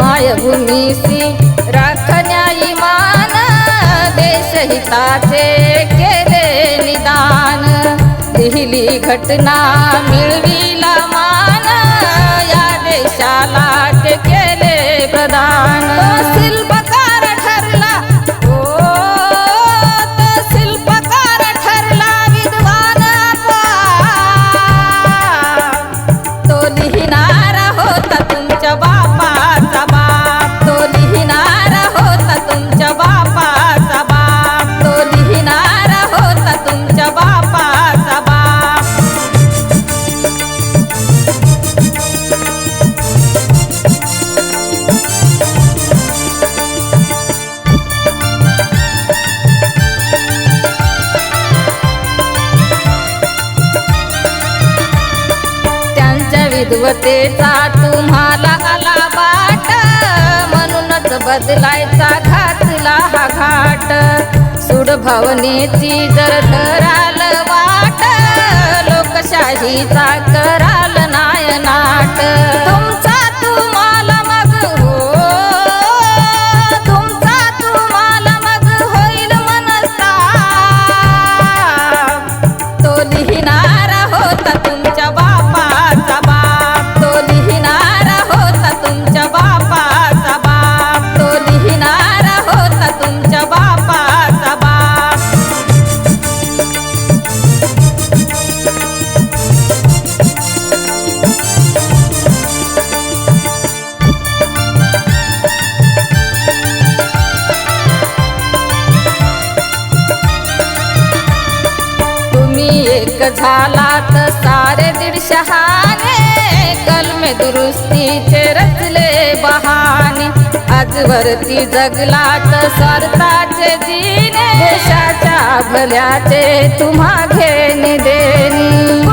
मायभूमीसी राखण्या इमान देशहिताचे केले निदान. लिहिली घटना मिळविला मान या देशाला विद्वतेचा तुम्हाला आला बाट म्हणूनच बदलायचा घातला हा घाट. सुड भावनेची जर धराल वाट. लोकशाहीचा एक एक झालात सारे दीडशहाने कलमे दुरुस्तीचे रचले बहाने आजवरती जगलात स्वार्थाचे दिने. देशाच्या भल्याचे तुम्हा घेणे देणे.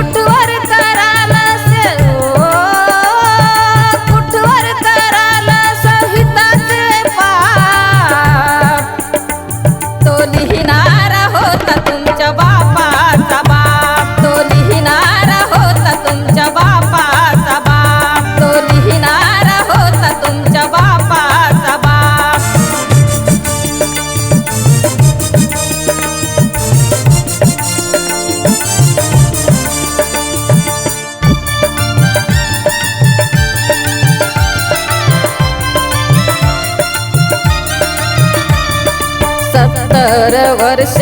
सत्तर वर्ष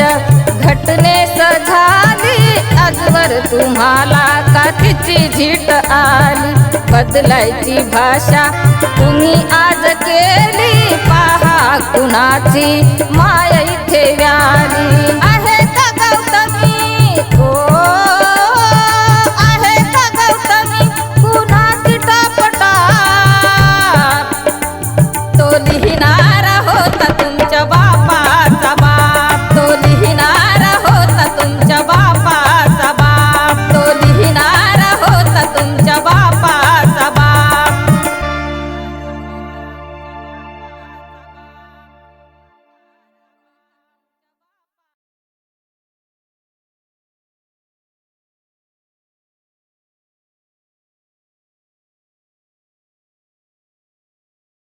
घटनेस झाली आजवर तुम्हाला का तिची झीट आली. बदलायची भाषा तुम्ही आज केली. पहा कुणाची मा